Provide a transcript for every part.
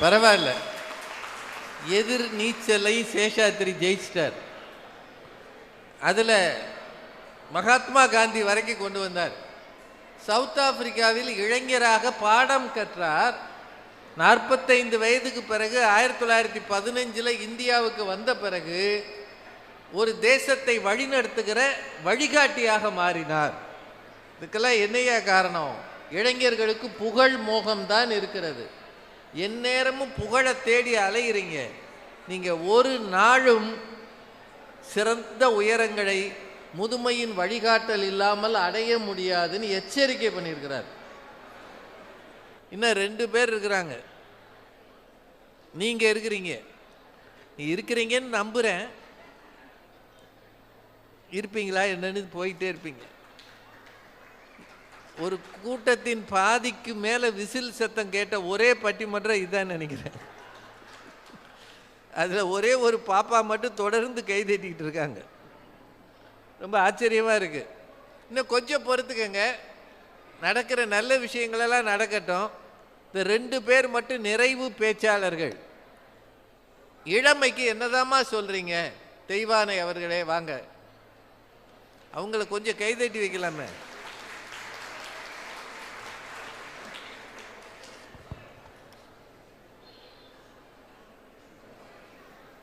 பரவாயில்ல. எதிர் நீச்சலை சேஷாத்திரி ஜெயிச்சிட்டார். அதில் மகாத்மா காந்தி வரைக்கும் கொண்டு வந்தார். சவுத் ஆப்பிரிக்காவில் இளைஞராக பாடம் கற்றார். நாற்பத்தைந்து வயதுக்கு பிறகு ஆயிரத்தி தொள்ளாயிரத்தி பதினஞ்சில் இந்தியாவுக்கு வந்த பிறகு ஒரு தேசத்தை வழிநடத்துகிற வழிகாட்டியாக மாறினார். இதுக்கெல்லாம் என்னையா காரணம்? இளைஞர்களுக்கு புகழ் மோகம்தான் இருக்கிறது. எந்நேரமும் புகழை தேடி அலையிறீங்க. நீங்கள் ஒரு நாளும் சிறந்த உயரங்களை முதுமையின் வழிகாட்டல் இல்லாமல் அடைய முடியாதுன்னு எச்சரிக்கை பண்ணியிருக்கிறார். இன்னும் ரெண்டு பேர் இருக்கிறாங்க. நீங்கள் இருக்கிறீங்க. நீ இருக்கிறீங்கன்னு நம்புகிறேன் இருப்பீங்களா என்னன்னு போயிட்டே இருப்பீங்க. ஒரு கூட்டத்தின் பாதிக்கு மேலே விசில் சத்தம் கேட்ட ஒரே பட்டிமன்றம் இதுதான் நினைக்கிறேன். அதில் ஒரே ஒரு பாப்பா மட்டும் தொடர்ந்து கை தட்டிக்கிட்டு இருக்காங்க. ரொம்ப ஆச்சரியமாக இருக்குது இன்னும் கொஞ்சம் பொறுத்துக்கங்க. நடக்கிற நல்ல விஷயங்களெல்லாம் நடக்கட்டும். இந்த ரெண்டு பேர் மட்டும் நிறைவு பேச்சாளர்கள். இளமைக்கு என்னதாம்மா சொல்கிறீங்க தெய்வானை அவர்களே வாங்க. அவங்கள கொஞ்சம் கைதட்டி வைக்கலாமே.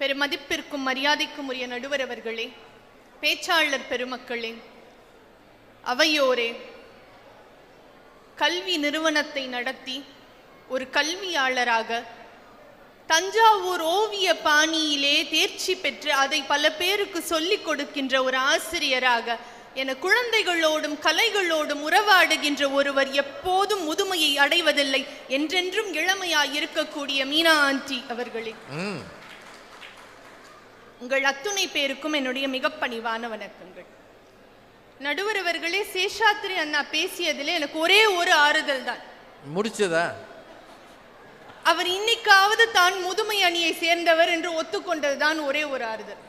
பெருமதிப்பிற்கும் மரியாதைக்கும் உரிய நடுவர் அவர்களே பேச்சாளர் பெருமக்களே அவையோரே கல்வி நிறுவனத்தை நடத்தி ஒரு கல்வியாளராக தஞ்சாவூர் ஓவிய பாணியிலே தேர்ச்சி பெற்று அதை பல பேருக்கு சொல்லிக் கொடுக்கின்ற ஒரு ஆசிரியராக என குழந்தைகளோடும் கலைகளோடும் உறவாடுகின்ற ஒருவர் எப்போதும் முதுமையை அடைவதில்லை என்றென்றும் இளமையாய் இருக்கக்கூடிய மீனா ஆண்டி அவர்களே. உங்கள் அத்துணை பேருக்கும் என்னுடைய மிக பணிவான வணக்கங்கள். நடுவர் அவர்களே சேஷாத்ரி அண்ணா பேசியதில் எனக்கு ஒரே ஒரு ஆறுதல் தான் முடிச்சதா? அவர் இன்னைக்காவது தான் முதுமை அணியை சேர்ந்தவர் என்று ஒத்துக்கொண்டதுதான் ஒரே ஒரு ஆறுதல்.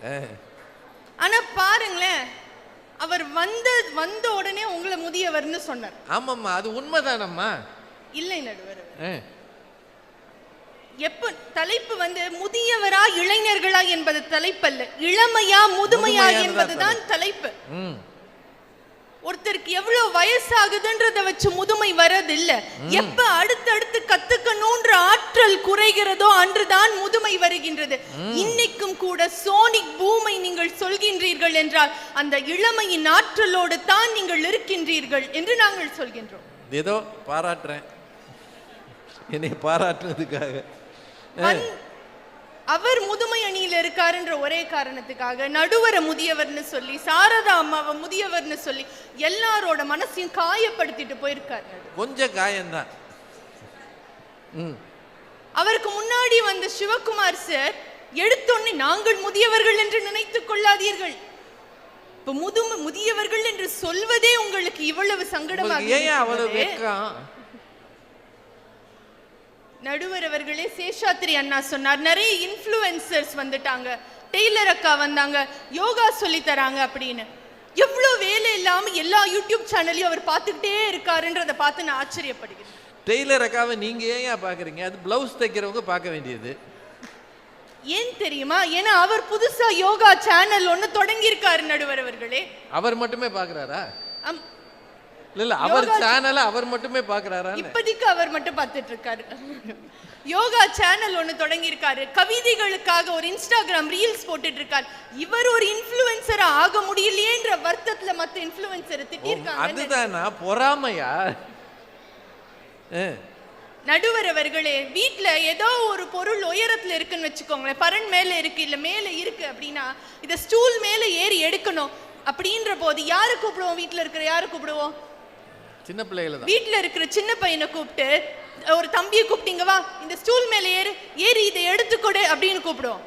ஆனா பாருங்களேன் அவர் வந்த வந்த உடனே உங்களை முதியவர்னு சொன்னார். ஆமாம்மா அது உண்மைதானம்மா? இல்லை நடுவர். எப்ப தலைப்பு வந்து முதியவரா இளைஞர்களா என்பது தலைப்பல்ல இளமையா முதுமையா என்பதுதான் தலைப்பு. ஒருத்தருக்கு எவ்வளவு வயசாகுதுன்றத வச்சு முதுமை வரதில்ல எப்ப அடுத்தடுத்து கத்துக்கணும்ன்ற ஆற்றல் குறைகிறதோ அன்றுதான் முதுமை வருகின்றது. இன்னைக்கும் கூட சோனிக் பூமை நீங்கள் சொல்கின்றீர்கள் என்றால் அந்த இளமையின் ஆற்றலோடு தான் நீங்கள் இருக்கின்றீர்கள் என்று நாங்கள் சொல்கின்றோம். ஏதோ பாராட்டுறேன். என்னை பாராட்டுனதுக்காக வந்- அவர் முதுமை அணியில இருக்காருன்ற ஒரே காரணத்துக்காக நடுவர முதியவர்னு சொல்லி சாரதா அம்மாவை முதியவர்னு சொல்லி எல்லாரோட மனசையும் காயப்படுத்திட்டு போயிருக்காரு. கொஞ்சம் காயம்தான் அவருக்கு முன்னாடி வந்த சிவகுமார் சார் எடுத்தோன்னே நாங்கள் முதியவர்கள் என்று நினைத்துக் கொள்ளாதீர்கள். இப்ப முதும முதியவர்கள் என்று சொல்வதே உங்களுக்கு இவ்வளவு சங்கடமாக ஏன் அவ்வளவு நடுவர் அவர்களே சேஷாத்ரி அண்ணா சொன்னார் நிறைய இன்ஃப்ளூயன்சர்ஸ் வந்துட்டாங்க. டெய்லர் அக்கா வந்தாங்க யோகா சொல்லி தராங்க அப்படின்னு. எவ்வளவு வேலை இல்லாம எல்லா யூடியூப் சேனலையும் அவர் பார்த்துக்கிட்டே இருக்காருன்றதை பார்த்து நான் ஆச்சரியப்படுகிறேன். டெய்லர் அக்காவை நீங்க ஏன் பார்க்குறீங்க? அது பிளவுஸ் தைக்கிறவங்க பார்க்க வேண்டியது. ஏன் தெரியுமா? ஏன்னா அவர் புதுசா யோகா சேனல் ஒண்ணு தொடங்கியிருக்காரு நடுவர் அவர்களே. அவர் மட்டுமே பார்க்குறாரா? இல்ல இல்ல அவர் சேனலை அவர் மட்டுமே பார்க்குறாரா இப்போதைக்கு அவர் மட்டும் பார்த்துட்டு இருக்காரு யோகா சேனல் ஒண்ணு தொடங்கியிருக்காரு. கவிதைகளுக்காக ஒரு இன்ஸ்டாகிராம் ரீல்ஸ் போட்டுட்டு இருக்காரு இவர் ஒரு இன்ஃப்ளூயன்சரா ஆக முடியலையேன்ற வருத்தத்துல மத்த இன்ஃப்ளூயன்சரை திட்டிருக்காங்க அதுதானா? பொறாமையா. நடுவர் அவர்களே வீட்ல ஏதோ ஒரு பொருள் உயரத்துல இருக்குன்னு வச்சுக்கோங்களேன். பரன் மேல இருக்கு இல்ல மேல இருக்கு அப்படின்னா இத ஸ்டூல் மேல ஏறி எடுக்கணும். அப்படின்ற போது யாரை கூப்பிடுவோம்? வீட்ல இருக்கிற யாரை கூப்பிடுவோம்? சின்ன பிள்ளைகள தான். வீட்ல இருக்கிற சின்ன பையனை கூப்பிட்டு ஒரு தம்பியை கூப்பிட்டீங்க வா இந்த ஸ்டூல் மேல ஏறு ஏறி இதை எடுத்துக்கொடு அப்படின்னு கூப்பிடுவோம்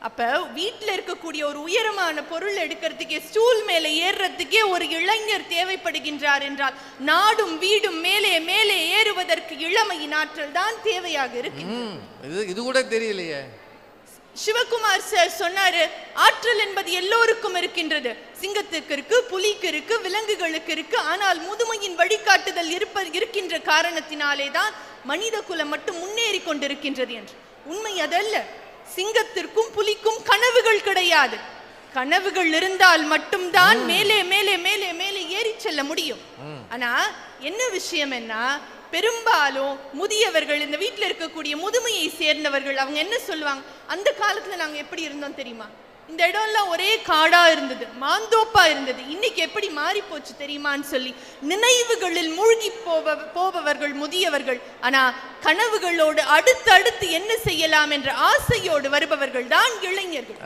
அப்ப வீட்ல இருக்கக்கூடிய ஒரு உயரமான பொருள் எடுக்கிறதுக்கே ஸ்டூல் மேல ஏறுறதுக்கே ஒரு இளைஞர் தேவைப்படுகின்றார் என்றால் நாடும் வீடும் மேலே மேலே ஏறுவதற்கு இளமையின் ஆற்றல் தான் தேவையாக இருக்கு. இது இது கூட தெரியலையே. சிவகுமார் சார் சொன்னாரு ஆற்றல் என்பது எல்லோருக்கும் இருக்கின்றது. சிங்கத்துக்கு இருக்கு புலிக்கு இருக்கு விலங்குகளுக்கு இருக்கு ஆனால் முதுமையின் வழிகாட்டுதல் இருப்ப இருக்கின்ற காரணத்தினாலே தான் மனித குலம் மட்டும் முன்னேறி கொண்டிருக்கின்றது என்று. உண்மை அதல்ல. சிங்கத்திற்கும் புலிக்கும் கனவுகள் கிடையாது. கனவுகள் இருந்தால் மட்டும்தான் மேலே மேலே மேலே மேலே ஏறி செல்ல முடியும். ஆனா என்ன விஷயம் என்ன பெரும்பாலும் முதியவர்கள் இந்த வீட்டில் இருக்கக்கூடிய முதுமையை சேர்ந்தவர்கள் அவங்க என்ன சொல்லுவாங்க? அந்த காலத்தில் நாங்கள் எப்படி இருந்தோம் தெரியுமா? இந்த இடம்லாம் ஒரே காடாக இருந்தது மாந்தோப்பா இருந்தது. இன்னைக்கு எப்படி மாறி போச்சு தெரியுமான்னு சொல்லி நினைவுகளில் மூழ்கி போவ போபவர்கள் முதியவர்கள். ஆனால் கனவுகளோடு அடுத்தடுத்து என்ன செய்யலாம் என்ற ஆசையோடு வருபவர்கள் தான் இளைஞர்கள்.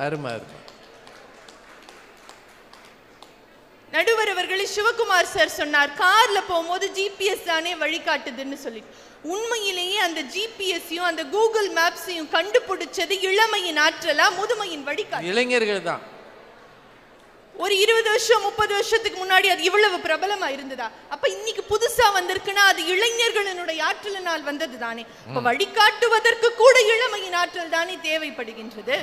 நடுவர் அவர்களே சிவகுமார் சார் சொன்னார் கார்ல போகும்போது ஜிபிஎஸ் தானே வழிகாட்டுதுன்னு சொல்லி உண்மையிலேயே அந்த ஜிபிஎஸ்ஸையும் அந்த கூகுள் மேப்ஸையும் கண்டுபிடிச்சது இளமையின் ஆற்றலா முதுமையின் வழிகாட்டு இளைஞர்கள் தான் ஒரு இருபது வருஷம் முப்பது வருஷத்துக்கு முன்னாடி அது இவ்வளவு பிரபலமா இருந்ததா? அப்ப இன்னைக்கு புதுசா வந்திருக்குன்னா அது இளைஞர்களினுடைய ஆற்றலினால் வந்தது தானே. வழிகாட்டுவதற்கு கூட இளமையின் ஆற்றல் தானே தேவைப்படுகின்றது.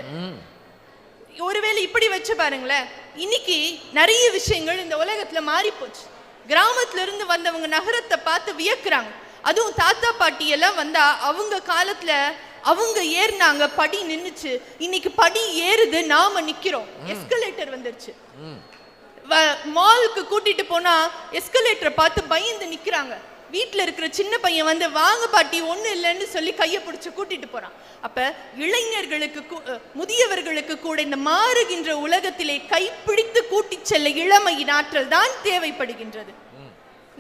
ஒருவேளை இப்படி வச்சு பாருங்களேன் இன்னைக்கு நிறைய விஷயங்கள் இந்த உலகத்துல மாறி போச்சு கிராமத்துல இருந்து வந்தவங்க நகரத்தை பார்த்து வியக்குறாங்க. அதுவும் தாத்தா பாட்டி எல்லாம் வந்தா அவங்க காலத்துல அவங்க ஏறினாங்க படி நின்னுச்சு. இன்னைக்கு படி ஏறுது நாம நிக்கிறோம். எஸ்கலேட்டர் வந்துருச்சு. மாலுக்கு கூட்டிட்டு போனா எஸ்கலேட்டரை பார்த்து பயந்து நிக்கிறாங்க. வீட்ல இருக்கிற சின்ன பையன் வந்து வாங்க பாட்டி ஒண்ணு இல்லைன்னு சொல்லி கையை பிடிச்சு கூட்டிட்டு போறான். அப்ப இளைஞர்களுக்கு முதியவர்களுக்கு கூட இந்த மாறுகின்ற உலகத்திலே கைப்பிடித்து கூட்டிச் செல்ல இளமையின் ஆற்றல் தான் தேவைப்படுகின்றது.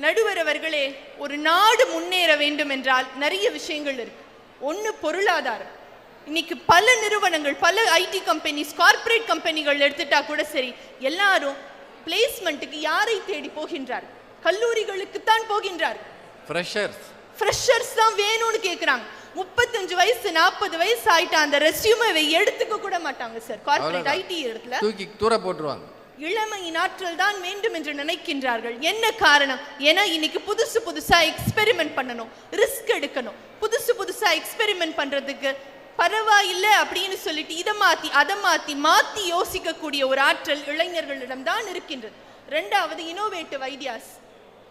நடுவர் அவர்களே ஒரு நாடு முன்னேற வேண்டும் என்றால் நிறைய விஷயங்கள் இருக்கு. ஒண்ணு பொருளாதாரம். இன்னைக்கு பல நிறுவனங்கள் பல ஐடி கம்பெனிஸ் கார்ப்பரேட் கம்பெனிகள் எடுத்துட்டா கூட சரி எல்லாரும் பிளேஸ்மெண்ட்டுக்கு யாரை தேடி போகின்றார் கல்லூரிகளுக்கு தான் போகின்றார் ஃப்ரெஷர்ஸ் ஃப்ரெஷர்ஸ் தான் வேணும்னு கேக்குறாங்க. முப்பத்தஞ்சு வயசு நாற்பது வயசு ஆயிட்டா அந்த ரெஸ்யூமை எடுத்துக்க கூட மாட்டாங்க சார் கார்ப்பரேட் அவ்வளவுதான். ஐடி இடத்துல தூக்கி தூர போட்டுருவாங்க. இளமையின் ஆற்றல் தான் வேண்டும் என்று நினைக்கின்றார்கள். என்ன காரணம்? ஏன்னா இன்னைக்கு புதுசு புதுசா எக்ஸ்பெரிமெண்ட் பண்ணணும். ரிஸ்க் எடுக்கணும். புதுசு புதுசா எக்ஸ்பெரிமெண்ட் பண்றதுக்கு பரவாயில்லை அப்படின்னு சொல்லிட்டு இதை மாத்தி அதை மாத்தி மாத்தி யோசிக்கக்கூடிய ஒரு ஆற்றல் இளைஞர்களிடம் தான் இருக்கின்றது. ரெண்டாவது இனோவேட்டிவ் ஐடியாஸ்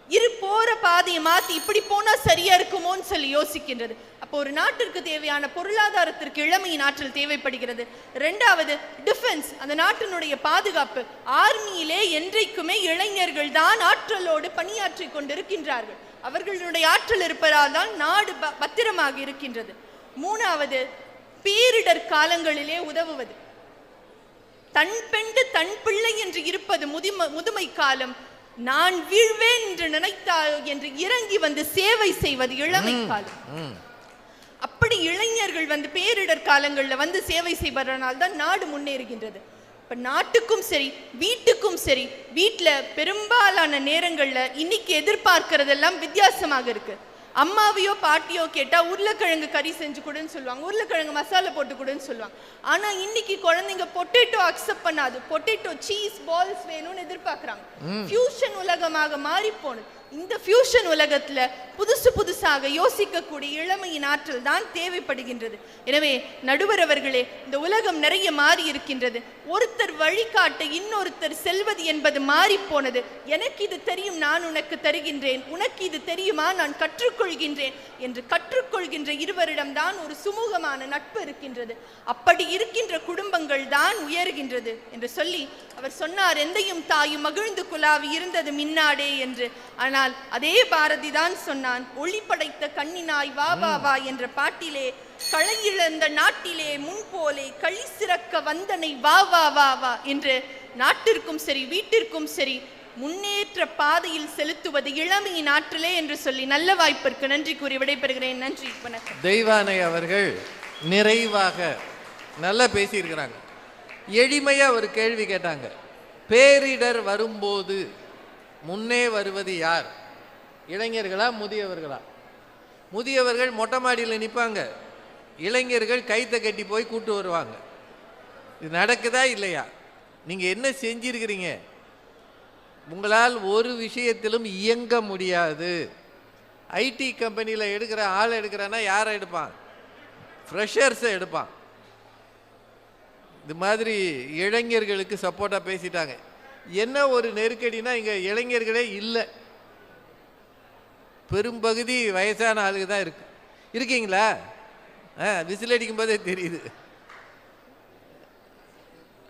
இரு போற பாதையை மாத்தி இப்படி போனா சரியா இருக்குமோன்னு சொல்லி யோசிக்கின்றது. அப்போ ஒரு நாட்டிற்கு தேவையான பொருளாதாரத்திற்கு இளமையின் ஆற்றல் தேவைப்படுகிறது. ரெண்டாவது டிஃபென்ஸ் அந்த நாட்டினுடைய பாதுகாப்பு. ஆர்மியிலே என்றைக்குமே இளைஞர்கள் தான் ஆற்றலோடு பணியாற்றி கொண்டிருக்கின்றார்கள். அவர்களுடைய ஆற்றல் இருப்பதால் தான் நாடு ப- பத்திரமாக இருக்கின்றது. மூணாவது பேரிடர் காலங்களிலே உதவுவது. தன் பெண்டு தன் பிள்ளை என்று இருப்பது முதுமை முதுமை காலம் நான் வீழ்வேன் என்று நினைத்தால் என்று இறங்கி வந்து சேவை செய்வது இளமை காலம் அப்படி இளைஞர்கள் வந்து பேரிடர் காலங்கள்ல வந்து சேவை செய்வதனால் தான் நாடு முன்னேறுகின்றது. இப்ப நாட்டுக்கும் சரி வீட்டுக்கும் சரி வீட்ல பெரும்பாலான நேரங்கள்ல இன்னைக்கு எதிர்பார்க்கறதெல்லாம் வித்தியாசமாக இருக்கு. அம்மாவையோ பாட்டியோ கேட்டா உருளைக்கிழங்கு கறி செஞ்சு கொடுன்னு சொல்லுவாங்க. உருளைக்கிழங்கு மசாலா போட்டு கொடுன்னு சொல்லுவாங்க. ஆனா இன்னைக்கு குழந்தைங்க பொட்டேட்டோ அக்செப்ட் பண்ணாது. பொட்டேட்டோ சீஸ் பால்ஸ் வேணும்னு எதிர்பார்க்கறாங்க. ஃபியூஷன் உலகமாக மாறி போனது இந்த ஃபியூஷன் உலகத்துல புதுசு புதுசாக யோசிக்கக்கூடிய இளமையின் ஆற்றல் தான் தேவைப்படுகின்றது. எனவே நடுவர் அவர்களே இந்த உலகம் நிறைய மாறி இருக்கின்றது. ஒருத்தர் வழிகாட்ட இன்னொருத்தர் செல்வது என்பது மாறி போனது எனக்கு இது தெரியும் நான் உனக்கு தருகின்றேன். உனக்கு இது தெரியுமா? நான் கற்றுக்கொள்கின்றேன் என்று கற்றுக்கொள்கின்ற இருவரிடம்தான் ஒரு சுமூகமான நட்பு இருக்கின்றது. அப்படி இருக்கின்ற குடும்பங்கள் தான் உயர்கின்றது என்று சொல்லி அவர் சொன்னார் எந்தையும் தாயும் மகிழ்ந்து குலாவி இருந்தது மின்னாடே என்று. ஆனால் அதே பாரதி தான் சொன்னான் ஒளி படைத்த கண்ணினாய் வா வா வா என்ற பாட்டிலே களையிழந்த நாட்டிலே முன்போலே களி சிறக்க வந்தனை வா வா வா வா என்று நாட்டிற்கும் சரி வீட்டிற்கும் சரி முன்னேற்ற பாதையில் செலுத்துவது இளமையின் ஆற்றலே என்று சொல்லி நல்ல வாய்ப்பிற்கு நன்றி கூறி விடைபெறுகிறேன். நன்றி வணக்கம். தெய்வானை அவர்கள் நிறைவாக நல்லா பேசியிருக்கிறாங்க. எளிமையாக ஒரு கேள்வி கேட்டாங்க. பேரிடர் வரும்போது முன்னே வருவது யார்? இளைஞர்களா முதியவர்களா? முதியவர்கள் மொட்டை மாடியில் நிற்பாங்க இளைஞர்கள் கைத்தை கட்டி போய் கூட்டு வருவாங்க. இது நடக்குதா இல்லையா? நீங்கள் என்ன செஞ்சிருக்கிறீங்க? உங்களால் ஒரு விஷயத்திலும் இயங்க முடியாது. ஐடி கம்பெனியில் எடுக்கிற ஆள் எடுக்கிறான்னா யாரை எடுப்பான்? ஃப்ரெஷர்ஸை எடுப்பான். இது மாதிரி இளைஞர்களுக்கு சப்போர்ட்டாக பேசிட்டாங்க. என்ன ஒரு நெருக்கடினா இங்கே இளைஞர்களே இல்லை. பெரும்பகுதி வயசான ஆளுங்க தான் இருக்கு. இருக்கீங்களா? ஆ விசில் அடிக்கும் போதே தெரியுது.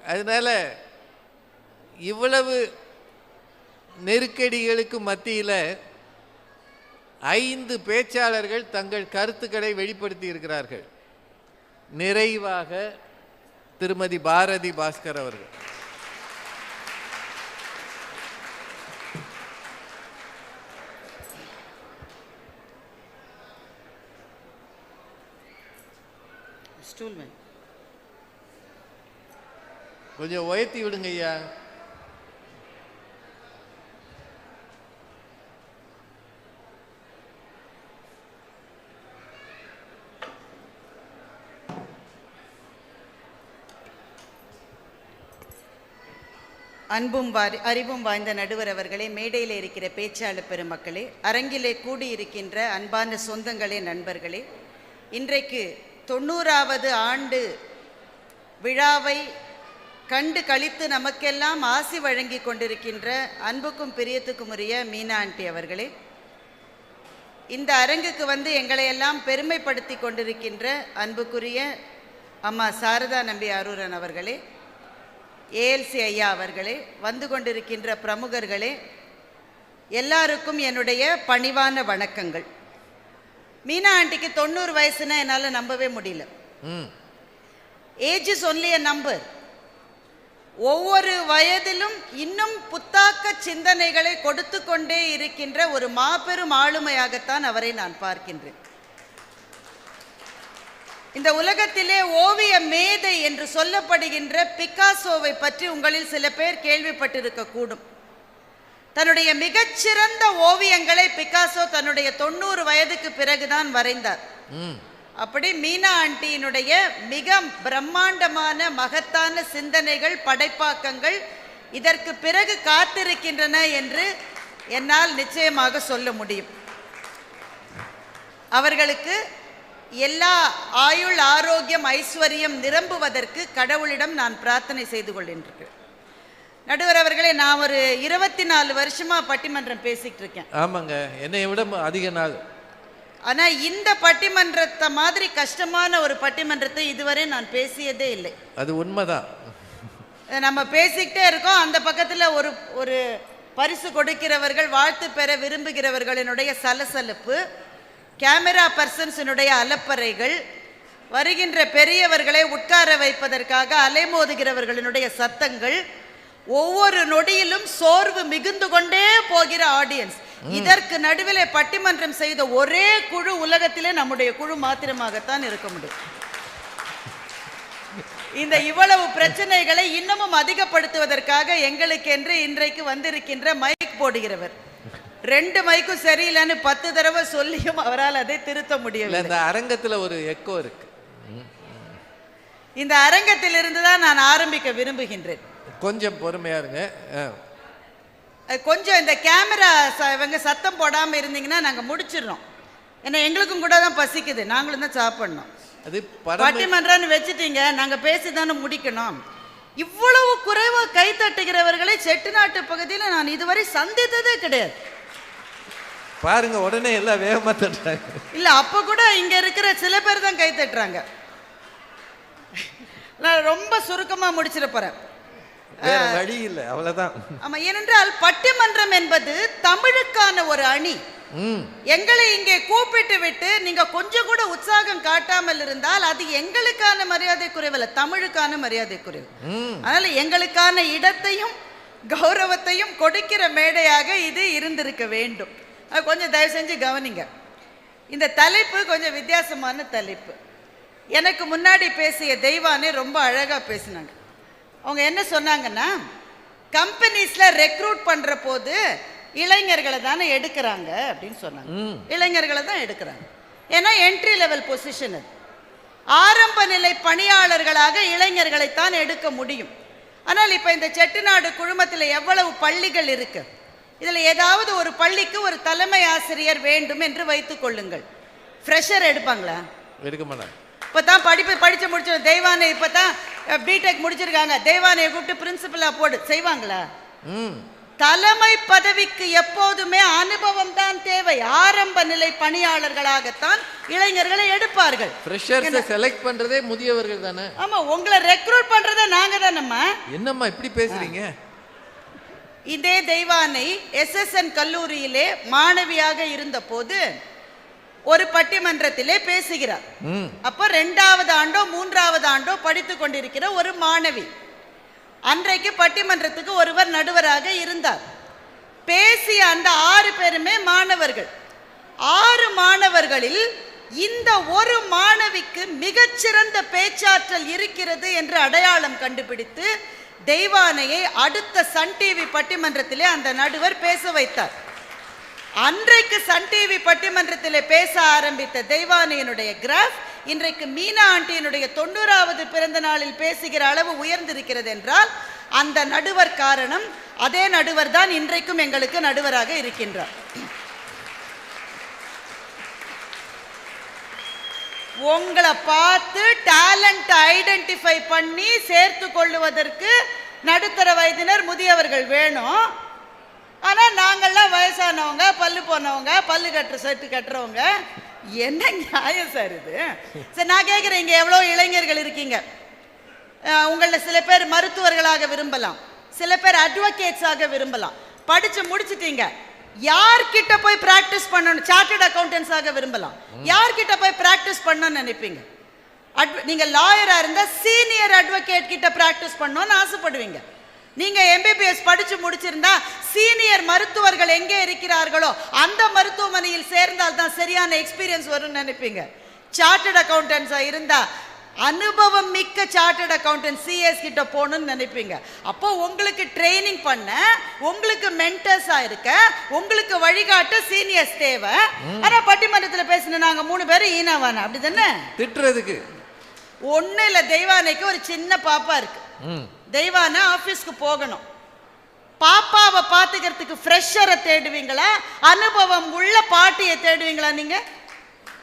அதனால இவ்வளவு நெருக்கடிகளுக்கு மத்தியில் ஐந்து பேச்சாளர்கள் தங்கள் கருத்துக்களை வெளிப்படுத்தி இருக்கிறார்கள். நிறைவாக திருமதி பாரதி பாஸ்கர் அவர்கள். ஸ்டூல் கொஞ்சம் உயர்த்தி விடுங்க ஐயா. அன்பும் வாரி- அறிவும் வாய்ந்த நடுவர் அவர்களே மேடையில் இருக்கிற பேச்சாளர் பெருமக்களே அரங்கிலே கூடியிருக்கின்ற அன்பான சொந்தங்களே நண்பர்களே இன்றைக்கு தொண்ணூறாவது ஆண்டு விழாவை கண்டு கழித்து நமக்கெல்லாம் ஆசி வழங்கி கொண்டிருக்கின்ற அன்புக்கும் பிரியத்துக்கும் உரிய மீனா ஆண்டி அவர்களே இந்த அரங்குக்கு வந்து எங்களையெல்லாம் பெருமைப்படுத்தி கொண்டிருக்கின்ற அன்புக்குரிய அம்மா சாரதா நம்பி அரூரன் அவர்களே ஏஎல்சி ஐயா அவர்களே வந்து கொண்டிருக்கின்ற பிரமுகர்களே எல்லாருக்கும் என்னுடைய பணிவான வணக்கங்கள். மீனா ஆண்டிக்கு தொண்ணூறு வயசுனா என்னால் நம்பவே முடியல. Age is only a number ஒவ்வொரு வயதிலும் இன்னும் புத்தாக்க சிந்தனைகளை கொடுத்து கொண்டே இருக்கின்ற ஒரு மாபெரும் ஆளுமையாகத்தான் அவரை நான் பார்க்கின்றேன். இந்த உலகத்திலே ஓவிய மேதை என்று சொல்லப்படுகின்ற பிக்காசோவை பற்றி உங்களில் சில பேர் கேள்விப்பட்டிருக்க கூடும் தன்னுடைய மிகச்சிறந்த ஓவியங்களை பிக்காசோ தன்னுடைய தொண்ணூறு வயதுக்கு பிறகுதான் வரைந்தார். அப்படி மீனா ஆண்டியினுடைய மிக பிரம்மாண்டமான மகத்தான சிந்தனைகள் படைப்பாக்கங்கள் இதற்கு பிறகு காத்திருக்கின்றன என்று என்னால் நிச்சயமாக சொல்ல முடியும். அவர்களுக்கு எல்லா ஆயுள் ஆரோக்கியம் ஐஸ்வர்யம் நிரம்புவதற்கு கடவுளிடம் நான் பிரார்த்தனை செய்து கொள்கின்றேன். நடுவர் அவர்களே நான் ஒரு இருபத்தி நாலு வருஷமா பட்டிமன்றம் பேசிக்கிட்டு இருக்கேன் ஆமாங்க. என்னை விட அதிக நாள். ஆனா இந்த பட்டிமன்றத்தை மாதிரி கஷ்டமான ஒரு பட்டிமன்றத்தை இதுவரை நான் பேசியதே இல்லை. அது உண்மைதான். நம்ம பேசிக்கிட்டே இருக்கோம். அந்த பக்கத்துல ஒரு ஒரு பரிசு கொடுக்கிறவர்கள் வாழ்த்து பெற விரும்புகிறவர்களினுடைய சலசலப்பு கேமரா பர்சன்ஸினுடைய அலப்பறைகள் வருகின்ற பெரியவர்களை உட்கார வைப்பதற்காக அலைமோதுகிறவர்களினுடைய சத்தங்கள் ஒவ்வொரு நொடியிலும் சோர்வு மிகுந்து கொண்டே போகிற ஆடியன்ஸ் இதற்கு நடுவிலே பட்டிமன்றம் செய்த ஒரே குழு உலகத்திலே நம்முடைய குழு மாத்திரமாகத்தான் இருக்க முடியும். இந்த இவ்வளவு பிரச்சனைகளை இன்னமும் அதிகப்படுத்துவதற்காக எங்களுக்கென்று இன்றைக்கு வந்திருக்கின்ற மைக் போடுகிறவர். ரெண்டு மைக்கும் சரியில்லைன்னு பத்து தடவை சொல்லியும் அவரால் அதை திருத்த முடியவில்லை. இந்த அரங்கத்துல ஒரு எக்கோ இருக்கு. இந்த அரங்கத்திலிருந்து தான் நான் ஆரம்பிக்க விரும்புகின்றேன். கொஞ்சம் பொறுமையா இருங்க. கொஞ்சம் இந்த கேமரா இவங்க சத்தம் போடாம இருந்தீங்கன்னா நாங்க முடிச்சிடுறோம். ஏன்னா எங்களுக்கும் கூட தான் பசிக்குது. நாங்களும் தான் சாப்பிடணும். அது பட்டிமன்றம்னு வச்சுட்டீங்க. நாங்க பேசி தானே முடிக்கணும். இவ்வளவு குறைவா கை தட்டுகிறவர்களை செட்டிநாட்டு பகுதியில் நான் இதுவரை சந்தித்ததே கிடையாது. பாருங்க உடனே எல்லாம் வேகமா தட்டுறாங்க. இல்ல அப்ப கூட இங்க இருக்கிற சில பேர் தான் கை தட்டுறாங்க. நான் ரொம்ப சுருக்கமா முடிச்சிட போறேன். வேற வழி இல்லை அவ்வளவுதான். ஆமா ஏனென்றால் பட்டிமன்றம் என்பது தமிழுக்கான ஒரு அணி. எங்களை இங்கே கூப்பிட்டு விட்டு நீங்க கொஞ்சம் கூட உற்சாகம் காட்டாமல் இருந்தால் அது எங்களுக்கான மரியாதை குறைவல்ல தமிழுக்கான மரியாதை குறைவு அதனால எங்களுக்கான இடத்தையும் கௌரவத்தையும் கொடுக்கிற மேடையாக இது இருந்திருக்க வேண்டும். கொஞ்சம் தயவு செஞ்சு கவனிங்க. இந்த தலைப்பு கொஞ்சம் வித்தியாசமான தலைப்பு. எனக்கு முன்னாடி பேசிய தெய்வானே ரொம்ப அழகா பேசினாங்க. அவங்க என்ன சொன்னாங்கன்னா கம்பெனிஸ்ல ரெக்ரூட் பண்ற போது இளைஞர்களை தானே எடுக்கிறாங்க அப்படின்னு சொன்னாங்க. இளைஞர்களை தான் எடுக்கிறாங்க. ஏன்னா என்ட்ரி லெவல் பொசிஷன் அது. ஆரம்ப நிலை பணியாளர்களாக இளைஞர்களைத்தான் எடுக்க முடியும். ஆனால் இப்போ இந்த செட்டிநாடு குழுமத்தில் எவ்வளவு பள்ளிகள் இருக்கு? இதில் ஏதாவது ஒரு பள்ளிக்கு ஒரு தலைமை ஆசிரியர் வேண்டும் என்று வைத்துக் கொள்ளுங்கள். ஃப்ரெஷர் எடுப்பாங்களா? எடுக்க மாட்டாங்க. இப்போ தான் படிப்பு படிச்சு முடிச்சு தெய்வானை இப்போ தான் பிடெக் முடிச்சிருக்காங்க. தெய்வானையை கூப்பிட்டு பிரின்சிபலா போடு. செய்வாங்களா? தலைமை பதவிக்கு எப்போதுமே அனுபவம் தான் தேவை. ஆரம்ப நிலை பணியாளர்களாகத்தான் இளைஞர்களை எடுப்பார்கள். ஃப்ரெஷர்ஸை செலக்ட் பண்றதே முதியவர்கள் தானே? ஆமா உங்களை ரெக்ரூட் பண்றதே நாங்க தானம்மா. என்னம்மா இப்படி பேசுறீங்க? இதே தெய்வானை எஸ்எஸ்என் கல்லூரியிலே மாணவியாக இருந்தபோது ஒரு பட்டிமன்றத்திலே பேசுகிறார். அப்போ ரெண்டாவது ஆண்டோ மூன்றாவது ஆண்டோ படித்து கொண்டிருக்கிற ஒரு மாணவி. அன்றைக்கு பட்டிமன்றத்துக்கு ஒருவர் நடுவராக இருந்தார். பேசிய அந்த ஆறு பேருமே மாணவர்கள். ஆறு மாணவர்களில் இந்த ஒரு மாணவிக்கு மிகச்சிறந்த பேச்சாற்றல் இருக்கிறது என்று அடையாளம் கண்டுபிடித்து தெய்வானையை அடுத்த சன் டிவி பட்டிமன்றத்திலே அந்த நடுவர் பேச வைத்தார். அன்றைக்கு சன் டிவி பட்டிமன்றத்தில் பேச ஆரம்பித்த தெய்வானையனுடைய கிராஃப் இன்றைக்கு மீனா ஆண்டியினுடைய தொண்ணூறாவது பிறந்த நாளில் பேசுகிற அளவு உயர்ந்திருக்கிறது என்றால் அந்த நடுவர் காரணம் அதே நடுவர் தான் இன்றைக்கும் எங்களுக்கு நடுவராக இருக்கின்றார். உங்களை பார்த்து டேலண்ட் ஐடென்டிஃபை பண்ணி சேர்த்து கொள்ளுவதற்கு நடுத்தர வயதினர் முதியவர்கள் வேணும். ஆனா நாங்கள்லாம் வயசானவங்க பல்லு போனவங்க பல்லு கட்டுற செட்டு கட்டுறவங்க. என்ன நியாயம் சார் இது? சரி நான் கேட்குறேன் இங்க எவ்வளோ இளைஞர்கள் இருக்கீங்க? உங்களில் சில பேர் மருத்துவர்களாக விரும்பலாம். சில பேர் அட்வொகேட்ஸாக விரும்பலாம். படிச்சு முடிச்சிட்டீங்க. யார்கிட்ட போய் பிராக்டிஸ் பண்ணணும்? சார்ட்டர்ட் அக்கௌண்டன்ஸாக விரும்பலாம். யார்கிட்ட போய் பிராக்டிஸ் பண்ணணும்னு நினைப்பீங்க? அட்வ நீங்க லாயரா இருந்தா சீனியர் அட்வொகேட் கிட்ட பிராக்டிஸ் பண்ணணும்னு ஆசைப்படுவீங்க. நீங்க எம்பிபிஎஸ் படிச்சு முடிச்சிருந்தா சீனியர் மருத்துவர்கள் எங்கே இருக்கிறார்களோ அந்த மருத்துவமனையில் சேர்ந்தால் தான் சரியான எக்ஸ்பீரியன்ஸ் வரும்னு நினைப்பீங்க. சார்ட்டர்ட் அக்கௌண்டன்ஸா இருந்தா அனுபவம் மிக்க சார்ட்டர்ட் அக்கௌண்டன்ட் சிஎஸ் கிட்ட போகணும்னு நினைப்பீங்க. அப்போ உங்களுக்கு ட்ரைனிங் பண்ண உங்களுக்கு மென்டர்ஸா இருக்க உங்களுக்கு வழிகாட்ட சீனியர்ஸ் தேவை. ஆனா பட்டிமன்றத்துல பேசின நாங்க மூணு பேரும் ஈனாவானா அப்படி தானே திட்டுறதுக்கு. ஒண்ணு இல்ல தெய்வானைக்கு ஒரு சின்ன பாப்பா இருக்கு. தெய்வானை ஆபீஸ்க்கு போகணும். பாப்பாவை பார்த்துக்கிறதுக்கு ஃப்ரெஷரை தேடுவீங்களா? அனுபவம் உள்ள பாட்டியை தேடுவீங்களா நீங்க?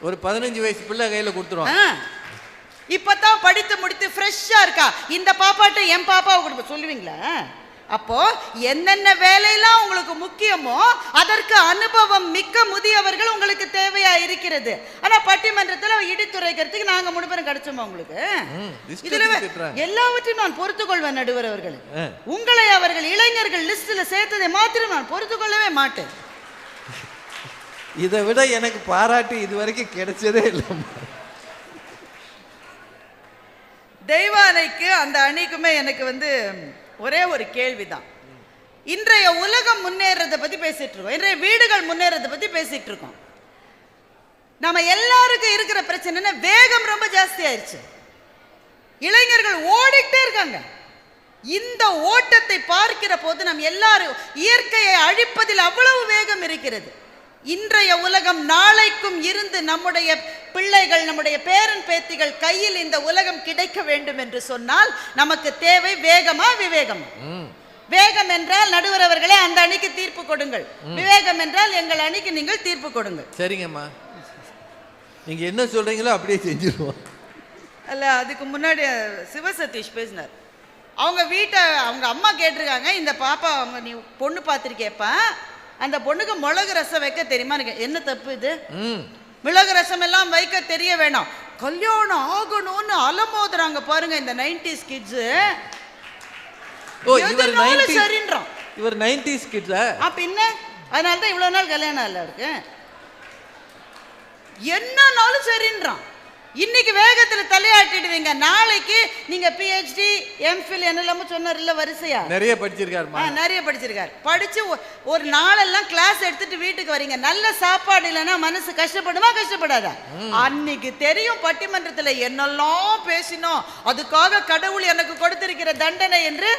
ஒரு பதினஞ்சு வயசு பிள்ளை கையில கொடுத்துருவான் ஆ. இப்பதான் படித்து முடித்து ஃப்ரெஷ்ஷா இருக்கா? இந்த பாப்பாட்ட என் பாப்பாவை கொடுப்ப சொல்லுவீங்களா? அப்போ என்னென்ன வேலையெல்லாம் உங்களுக்கு முக்கியமோ அதற்கு அனுபவம் மிக்க முதியவர்கள் உங்களுக்கு தேவையா இருக்கிறது. ஆனா பட்டிமன்றத்துல இடித்துரைக்கிறதுக்கு நாங்க மூணு பேரும் கிடைச்சோமா உங்களுக்கு? இதுல. எல்லாவற்றையும் நான் பொறுத்துக் கொள்வேன் நடுவர் அவர்கள். உங்களை அவர்கள் இளைஞர்கள் லிஸ்ட்ல சேர்த்ததை மாத்திரம் நான் பொறுத்துக் கொள்ளவே மாட்டேன். இதை விட எனக்கு பாராட்டு இது வரைக்கும் கிடைச்சதே இல்லைம்மா. தெய்வானைக்கு அந்த அணிக்குமே எனக்கு வந்து ஒரே ஒரு கேள்விதான். இன்றைய உலகம் முன்னேறதை பத்தி பேசிட்டு இருக்கோம் இன்றைய வீடுகள் முன்னேறதை பத்தி பேசிட்டு இருக்கோம் நம்ம எல்லாருக்கும் இருக்கிற பிரச்சனை வேகம் ரொம்ப ஜாஸ்தி ஆயிருச்சு. இளைஞர்கள் ஓடிக்கிட்டே இருக்காங்க. இந்த ஓட்டத்தை பார்க்கிற போது நம் எல்லாரும் இயற்கையை அழிப்பதில் அவ்வளவு வேகம் இருக்கிறது. இன்றைய உலகம் நாளைக்கும் இருந்து நம்முடைய பிள்ளைகள் நம்முடைய பேரன் பேத்திகள் கையில் இந்த உலகம் கிடைக்க வேண்டும் என்று சொன்னால் நமக்கு தேவை வேகமா விவேகமா. வேகம் என்றால் நடுவர் அவர்களே அந்த அணிக்கு தீர்ப்பு கொடுங்கள். விவேகம் என்றால் எங்கள் அணிக்கு நீங்கள் தீர்ப்பு கொடுங்கள். சரிங்கம்மா. நீங்க என்ன சொல்றீங்களோ அப்படியே செஞ்சிருவோம். அல்ல அதுக்கு முன்னாடி சிவசதீஷ் பேசினார். அவங்க வீட்டை அவங்க அம்மா கேட்டிருக்காங்க இந்த பாப்பா அவங்க நீ பொண்ணு பார்த்துருக்கேப்பா. அந்த பொண்ணுக்கு மிளகு ரசம் வைக்க தெரியுமா? எனக்கு என்ன தப்பு இது? ம். மிளகு ரசம் எல்லாம் வைக்க தெரிய வேணாம். கல்யாணம் ஆகணும்னு அலமோதுறாங்க பாருங்க இந்த நைன்டிஸ் கிட்ஸ் ஓ இவர் நைன்டி சரின்றான் இவர் நைன்டிஸ் கிட்ஸா ஆ? பின்ன? அதனால தான் இவ்வளோ நாள் கல்யாணம் இல்லை இருக்கு என்னன்னாலும் சரின்றான் இன்னைக்கு வேகத்துல தலையாட்டிடுவீங்க. நாளைக்கு நீங்க பிஹெச்டி எம்ஃபில் என்னெல்லாமோ சொன்னார்ல வரிசையா? நிறைய படிச்சிருக்காருமா ஆ நிறைய படிச்சிருக்காரு. படிச்சு ஒரு நாளெல்லாம் கிளாஸ் எடுத்துட்டு வீட்டுக்கு வரீங்க. நல்ல சாப்பாடு இல்லைன்னா மனசு கஷ்டப்படுமா கஷ்டப்படாதா? அன்னைக்கு தெரியும் பட்டிமன்றத்துல என்னெல்லாம் பேசினோம். அதுக்காக கடவுள் எனக்கு கொடுத்திருக்கிற தண்டனை என்று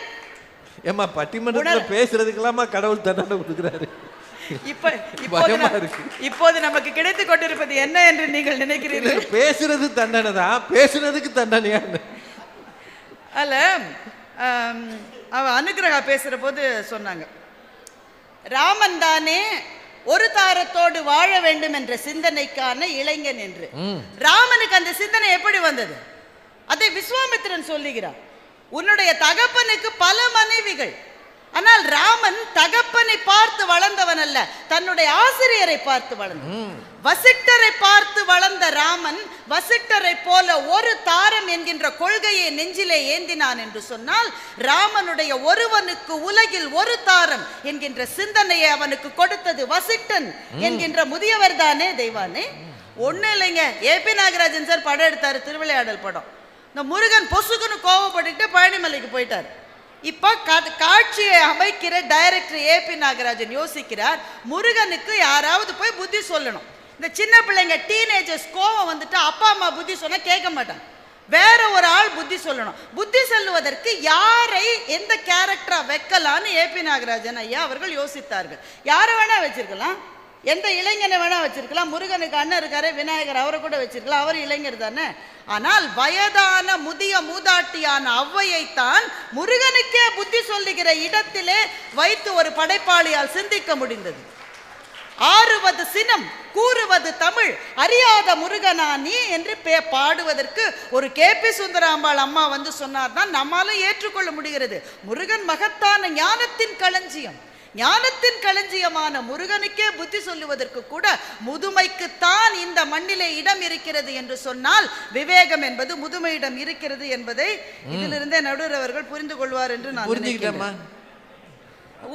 ஏம்மா பட்டிமன்றத்துல பேசுறதுக்கெல்லாமா கடவுள் தண்டனை கொடுக்குறாரு. இப்ப இப்போது நமக்கு கிடைத்து கொண்டிருப்பது என்ன என்று நீங்கள் நினைக்கிறீர்கள்? பேசுறது தண்டனை தான். பேசுனதுக்கு தண்டனையான்னு அல்ல அவ அனுகிரகா பேசுற போது சொன்னாங்க. ராமன் தானே ஒரு தாரத்தோடு வாழ வேண்டும் என்ற சிந்தனைக்கான இளைஞன் என்று. ராமனுக்கு அந்த சிந்தனை எப்படி வந்தது? அதை விஸ்வாமித்திரன் சொல்லுகிறார். உன்னுடைய தகப்பனுக்கு பல மனைவிகள். ஆனால் ராமன் தகப்பனை பார்த்து வளர்ந்தவன் அல்ல. தன்னுடைய ஆசிரியரை பார்த்து வளர்ந்தான். வசிட்டரை பார்த்து வளர்ந்த ராமன் வசிட்டரை போல ஒரு தாரம் என்கின்ற கொள்கையை நெஞ்சிலே ஏந்தினான் என்று சொன்னால் ராமனுடைய ஒருவனுக்கு உலகில் ஒரு தாரம் என்கின்ற சிந்தனையை அவனுக்கு கொடுத்தது வசிட்டன் என்கின்ற முதியவர் தானே தெய்வானே? ஒண்ணு இல்லைங்க. ஏபி நாகராஜன் சார் படம் எடுத்தாரு திருவிளையாடல் படம். இந்த முருகன் பொசுக்குன்னு கோவப்பட்டுக்கிட்டு பழனிமலைக்கு போயிட்டார். இப்ப காட்சியை அமைக்கிற டைரக்டர் ஏபி நாகராஜன் யோசிக்கிறார் முருகனுக்கு யாராவது போய் புத்தி சொல்லணும். இந்த சின்ன பிள்ளைங்க டீனேஜர்ஸ் கோவம் வந்துட்டு அப்பா அம்மா புத்தி சொன்னா கேட்க மாட்டாங்க. வேற ஒரு ஆள் புத்தி சொல்லணும். புத்தி சொல்லுவதற்கு யாரை எந்த கேரக்டரா வைக்கலாம்னு ஏபி நாகராஜன் ஐயா அவர்கள் யோசித்தார்கள். யாரை வேணா வச்சிருக்கலாம். எந்த இளைஞனை வேணா வச்சிருக்கலாம். முருகனுக்கு அண்ணன் இருக்காரு விநாயகர் அவரை கூட வச்சிருக்கலாம். அவர் இளைஞர் தானே? ஆனால் வயதான முதிய மூதாட்டியான அவ்வையைத்தான் முருகனுக்கே புத்தி சொல்லுகிற இடத்திலே வைத்து ஒரு படைப்பாளியால் சிந்திக்க முடிந்தது. ஆறுவது சினம் கூறுவது தமிழ் அறியாத முருகனா நீ என்று பே பாடுவதற்கு ஒரு கே பி சுந்தராம்பாள் அம்மா வந்து சொன்னார்தான். நம்மாலும் ஏற்றுக்கொள்ள முடிகிறது. முருகன் மகத்தான ஞானத்தின் களஞ்சியம். ஞானத்தின் களஞ்சியமான முருகனுக்கே புத்தி சொல்லுவதற்கு கூட முதுமைக்குத்தான் இந்த மண்ணிலே இடம் இருக்கிறது என்று சொன்னால் விவேகம் என்பது முதுமையிடம் இருக்கிறது என்பதை இதிலிருந்தே நடுவர் அவர்கள் புரிந்து கொள்வார் என்று நான் புரிஞ்சுக்கிட்டேம்மா. நினைக்கிறேன்.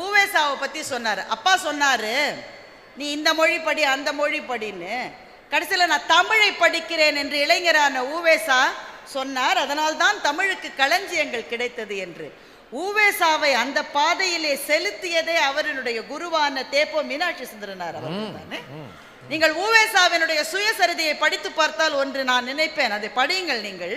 ஊவேசாவை பத்தி சொன்னாரு. அப்பா சொன்னாரு நீ இந்த மொழி படி அந்த மொழி படின்னு. கடைசியில் நான் தமிழை படிக்கிறேன் என்று இளைஞரான ஊவேசா சொன்னார். அதனால்தான் தமிழுக்கு களஞ்சியங்கள் கிடைத்தது என்று. ஊவேசாவை அந்த பாதையிலே செலுத்தியதே அவரினுடைய குருவான தேப்போ மீனாட்சி சுந்தரனார் அவர்கள் தானே? நீங்கள் ஊவேசாவினுடைய சுயசரிதையை படித்து பார்த்தால் ஒன்று நான் நினைப்பேன். அதை படியுங்கள் நீங்கள்.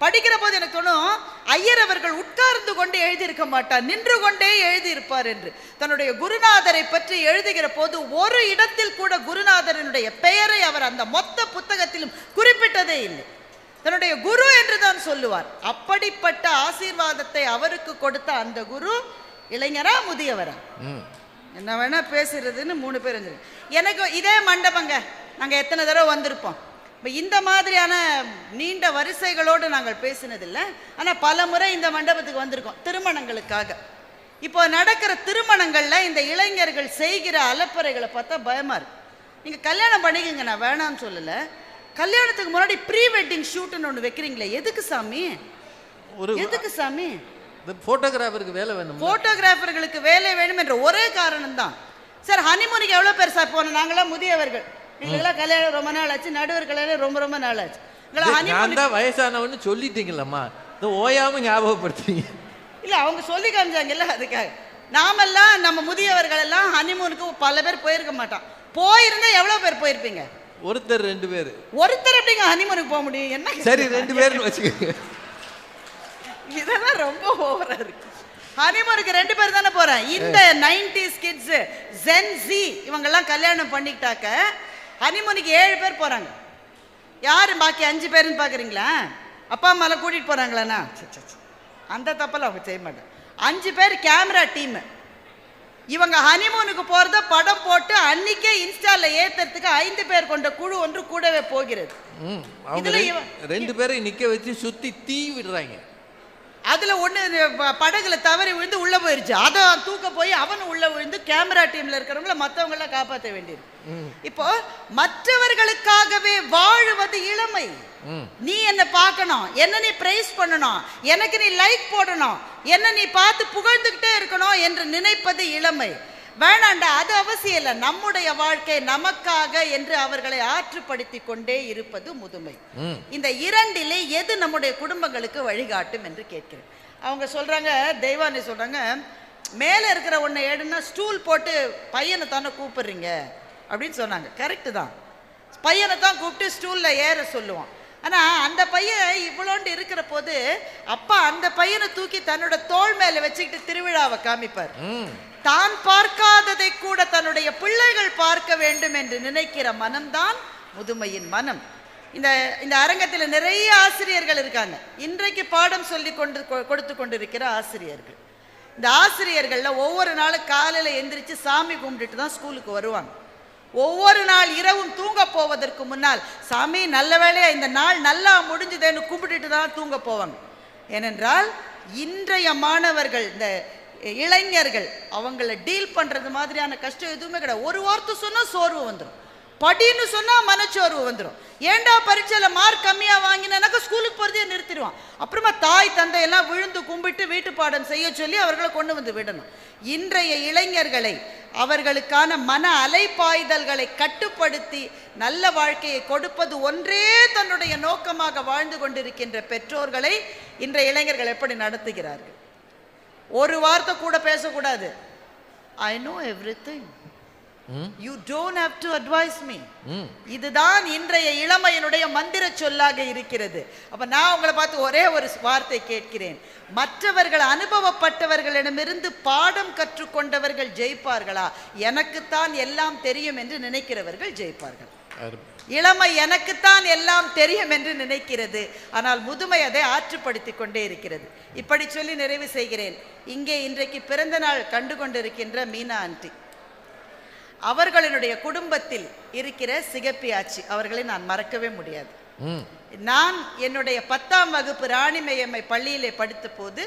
படிக்கிற போது எனக்கு தோணும் ஐயர் அவர்கள் உட்கார்ந்து கொண்டு எழுதியிருக்க மாட்டார். நின்று கொண்டே எழுதியிருப்பார் என்று. தன்னுடைய குருநாதரை பற்றி எழுதுகிற போது ஒரு இடத்தில் கூட குருநாதரனுடைய பெயரை அவர் அந்த மொத்த புத்தகத்திலும் குறிப்பிட்டதே இல்லை. தன்னுடைய குரு என்று தான் சொல்லுவார். அப்படிப்பட்ட ஆசீர்வாதத்தை அவருக்கு கொடுத்த அந்த குரு இளைஞரா முதியவரா? ம். என்ன வேணா பேசுறதுன்னு மூணு பேர் எனக்கு இதே மண்டபங்க. நாங்க எத்தனை தடவை வந்திருப்போம். இப்போ இந்த மாதிரியான நீண்ட வரிசைகளோடு நாங்கள் பேசினதில்லை. ஆனா பல முறை இந்த மண்டபத்துக்கு வந்திருக்கோம் திருமணங்களுக்காக. இப்போ நடக்கிற திருமணங்கள்ல இந்த இளைஞர்கள் செய்கிற அலப்பறைகளை பார்த்தா பயமா இருக்கு. நீங்க கல்யாணம் பண்ணிக்கங்க நான் வேணாம்னு சொல்லல. கல்யாணத்துக்கு முன்னாடி ப்ரீ வெட்டிங் ஷூட்னு ஒன்று வைக்கிறீங்களே எதுக்கு சாமி? ஒரு எதுக்கு சாமி? இந்த போட்டோகிராஃபருக்கு வேலை வேணும் போட்டோகிராஃபர்களுக்கு வேலை வேணும் என்ற ஒரே காரணம் தான் சார் ஹனிமூனுக்கு எவ்வளோ பெருசா போனோம் நாங்களாம் முதியவர்கள். எங்களுக்கெல்லாம் கல்யாணம் ரொம்ப நாள் ஆச்சு நடுவர் கல்யாணம் ரொம்ப ரொம்ப நாள் ஆச்சு. நான் தான் வயசானவன்னு சொல்லிட்டீங்களம்மா இந்த ஓயாம ஞாபகப்படுத்துறீங்க இல்லை அவங்க சொல்லி காமிச்சாங்கல்ல அதுக்காக. நாமெல்லாம் நம்ம முதியவர்கள் எல்லாம் ஹனிமூனுக்கு பல பேர் போயிருக்க மாட்டோம். போயிருந்தா எவ்வளோ பேர் போயிருப்பீங்க? ஒருத்தர் ரெண்டு பேர். ஒருத்தர் எப்படிங்க ஹனிமூனுக்கு போக முடியும்? என்ன சரி ரெண்டு பேர்னு வச்சுக்கோங்க. இதெல்லாம் ரொம்ப ஓவரா இருக்கு. ஹனிமூனுக்கு ரெண்டு பேர் தானே போறேன். இந்த நைன்டிஸ் கிட்ஸ் ஜென் ஜி இவங்கெல்லாம் கல்யாணம் பண்ணிக்கிட்டாக்க ஹனிமூனுக்கு ஏழு பேர் போறாங்க. யாரு பாக்கி அஞ்சு பேருன்னு பாக்குறீங்களா? அப்பா அம்மாலாம் கூட்டிட்டு ச்சே. அந்த தப்பெல்லாம் அவங்க செய்ய மாட்டாங்க. அஞ்சு பேர் கேமரா டீம் இவங்க ஹனிமூனுக்கு போறத படம் போட்டு அன்னைக்கே இன்ஸ்டால ஏத்துறதுக்கு ஐந்து பேர் கொண்ட குழு ஒன்று கூடவே போகிறது. ரெண்டு- பேரையும் நிக்க வச்சு சுத்தி தீ விடுறாங்க. அதுல ஒண்ணு ப- படகுல தவறி விழுந்து உள்ள போயிருச்சு. அதை தூக்க போய் அவனும் உள்ள விழுந்து கேமரா டீம்ல இருக்கிறவங்கள மத்தவங்க எல்லாம் காப்பாற்ற வேண்டியது இப்போ மற்றவர்களுக்காகவே வாழுவது இளமை ம். நீ என்ன பார்க்கணும். என்ன நீ பிரைஸ் பண்ணணும். எனக்கு நீ லைக் போடணும். என்ன நீ பார்த்து புகழ்ந்துகிட்டே இருக்கணும் என்று நினைப்பது இளமை. வேணாண்டா அது அவசியம் இல்லை. நம்முடைய வாழ்க்கை நமக்காக என்று அவர்களை ஆற்றுப்படுத்தி கொண்டே இருப்பது முதுமை. இந்த இரண்டிலே எது நம்முடைய குடும்பங்களுக்கு வழிகாட்டும் என்று கேட்கிறேன். அவங்க சொல்றாங்க தெய்வானி சொல்றாங்க மேல இருக்கிற ஒன்றை ஏடுனா ஸ்டூல் போட்டு பையனை தானே கூப்பிடுறீங்க? அப்படின்னு சொன்னாங்க. கரெக்டு தான். பையனை தான் கூப்பிட்டு ஸ்டூல்ல ஏற சொல்லுவோம் ஆனா அந்த பையன் இவ்வளோண்டு இருக்கிற போது அப்பா அந்த பையனை தூக்கி தன்னோட தோள் மேல வச்சுக்கிட்டு திருவிழாவை காமிப்பார். தான் பார்க்காததை கூட தன்னுடைய பிள்ளைகள் பார்க்க வேண்டும் என்று நினைக்கிற மனம்தான் முதுமையின் மனம். இந்த இந்த அரங்கத்தில் நிறைய ஆசிரியர்கள் இருக்காங்க. இன்றைக்கு பாடம் சொல்லி கொண்டு கொடுத்து கொண்டிருக்கிற ஆசிரியர்கள். இந்த ஆசிரியர்கள்ல ஒவ்வொரு நாளும் காலையில எந்திரிச்சு சாமி கும்பிட்டுட்டு தான் ஸ்கூலுக்கு வருவாங்க. ஒவ்வொரு நாள் இரவும் தூங்க போவதற்கு முன்னால் சாமி நல்ல வேளையா இந்த நாள் நல்லா முடிஞ்சுதேன்னு கும்பிட்டுட்டு தான் தூங்க போவாங்க ஏனென்றால் இன்றைய மாணவர்கள் இந்த இளைஞர்கள் அவங்கள டீல் பண்ணுறது மாதிரியான கஷ்டம் எதுவுமே கிடையாது. ஒரு வார்த்தை சொன்னால் சோர்வு வந்துடும் படின்னு சொன்னா மனச்சோர்வு வந்துடும் ஏன்டா பரீட்சையில் மார்க் கம்மியாக வாங்கினாக்க ஸ்கூலுக்கு போகிறதே நிறுத்திடுவான். அப்புறமா தாய் தந்தையெல்லாம் விழுந்து கும்பிட்டு வீட்டு பாடம் செய்ய சொல்லி அவர்களை கொண்டு வந்து விடணும். இன்றைய இளைஞர்களை அவர்களுக்கான மன அலைப்பாய்தல்களை கட்டுப்படுத்தி நல்ல வாழ்க்கையை கொடுப்பது ஒன்றே தன்னுடைய நோக்கமாக வாழ்ந்து கொண்டிருக்கின்ற பெற்றோர்களை இன்றைய இளைஞர்கள் எப்படி நடத்துகிறார்கள்? ஒரு வார்த்தை கூட பேசக்கூடாது. I know everything you don't have to advise me. இதுதான் இன்றைய இளமையினுடைய மந்திர சொல்லாக இருக்கிறது. அப்ப நான் உங்களை பார்த்து ஒரே ஒரு வார்த்தை கேட்கிறேன். மற்றவர்கள் அனுபவப்பட்டவர்களிடமிருந்து பாடம் கற்றுக்கொண்டவர்கள் ஜெயிப்பார்களா? எனக்குத்தான் எல்லாம் தெரியும் என்று நினைக்கிறவர்கள் ஜெயிப்பார்கள். இளமை எனக்குத்தான் எல்லாம் தெரியும் என்று நினைக்கிறது. ஆனால் முதுமை அதை ஆற்றுப்படுத்தி கொண்டே இருக்கிறது. இப்படி சொல்லி நிறைவு செய்கிறேன். இங்கே இன்றைக்கு பிறந்த நாள் கண்டு கொண்டிருக்கின்ற மீனா ஆண்டி. அவர்களினுடைய குடும்பத்தில் இருக்கிற சிகப்பி ஆச்சி அவர்களை நான் மறக்கவே முடியாது. நான் என்னுடைய பத்தாம் வகுப்பு ராணிமயம்மை பள்ளியிலே படித்த போது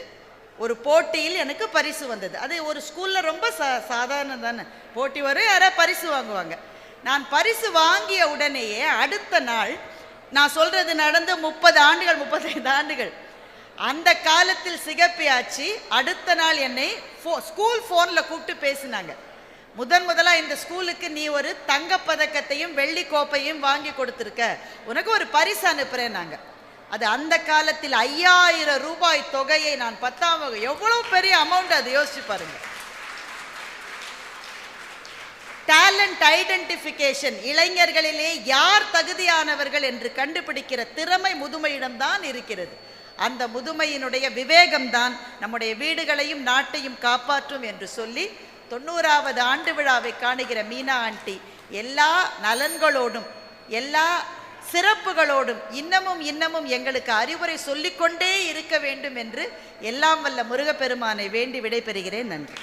ஒரு போட்டியில் எனக்கு பரிசு வந்தது. அது ஒரு ஸ்கூல்ல ரொம்ப சா சாதாரணம் தானே. போட்டி வரும் யாராவது பரிசு வாங்குவாங்க. நான் பரிசு வாங்கிய உடனேயே அடுத்த நாள் நான் சொல்றது நடந்து முப்பது ஆண்டுகள் முப்பத்தைந்து ஆண்டுகள். அந்த காலத்தில் சிகப்பி ஆச்சி அடுத்த நாள் என்னை ஃபோ ஸ்கூல் ஃபோனில் கூப்பிட்டு பேசினாங்க. முதன் முதலா இந்த ஸ்கூலுக்கு நீ ஒரு தங்கப் பதக்கத்தையும் வெள்ளி கோப்பையும் வாங்கி கொடுத்துருக்க. உனக்கு ஒரு பரிசு அனுப்புறேன் நாங்க. அது அந்த காலத்தில் ஐயாயிரம் ரூபாய் தொகையை நான் பத்தாம் வகை எவ்வளவு பெரிய அமௌண்ட் அது யோசிச்சு பாருங்க. டேலண்ட் ஐடென்டிஃபிகேஷன் இளைஞர்களிலே யார் தகுதியானவர்கள் என்று கண்டுபிடிக்கிற திறமை முதுமையிடம்தான் இருக்கிறது. அந்த முதுமையினுடைய விவேகம்தான் நம்முடைய வீடுகளையும் நாட்டையும் காப்பாற்றும் என்று சொல்லி தொண்ணூறாவது ஆண்டு விழாவை காணுகிற மீனா ஆண்டி எல்லா நலன்களோடும் எல்லா சிறப்புகளோடும் இன்னமும் இன்னமும் எங்களுக்கு அறிவுரை சொல்லிக்கொண்டே இருக்க வேண்டும் என்று எல்லாம் வல்ல முருகப்பெருமானை வேண்டி விடைபெறுகிறேன். நன்றி.